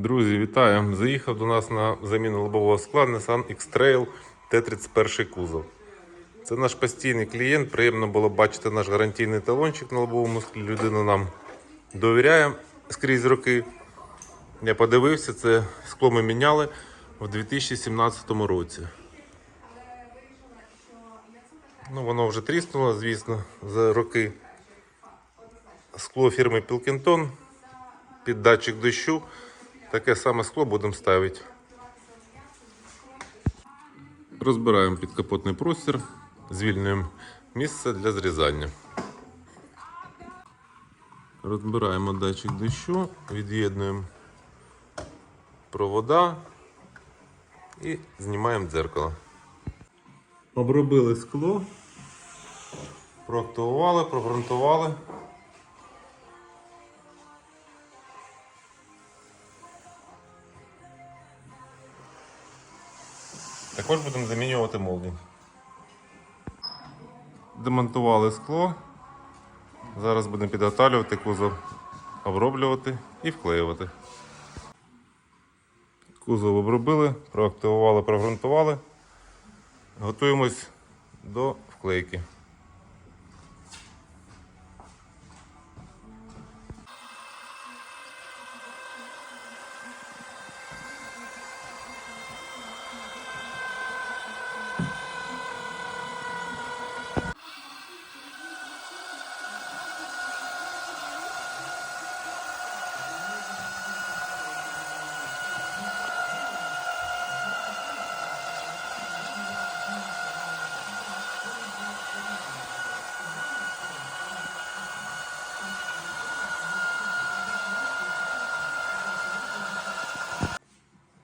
Друзі, вітаю! Заїхав до нас на заміну лобового скла Nissan X-Trail T31 кузов. Це наш постійний клієнт. Приємно було бачити наш гарантійний талончик на лобовому склі. Людина нам довіряє скрізь роки. Я подивився, це скло ми міняли в 2017 році. Ну, воно вже тріснуло, звісно, за роки. Скло фірми Pilkington під датчик дощу. Таке саме скло будемо ставити. Розбираємо підкапотний простір, звільнюємо місце для зрізання. Розбираємо датчик дощу, від'єднуємо провода і знімаємо дзеркало. Обробили скло, проактували, прогрунтували. Також будемо замінювати молдинг. Демонтували скло. Зараз будемо підготавлювати кузов, оброблювати і вклеювати. Кузов обробили, проактивували, прогрунтували. Готуємось до вклейки.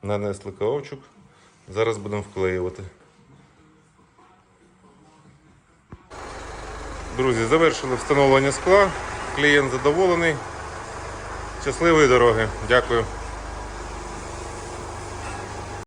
Нанесли каучук. Зараз будемо вклеювати. Друзі, завершили встановлення скла. Клієнт задоволений. Щасливої дороги. Дякую.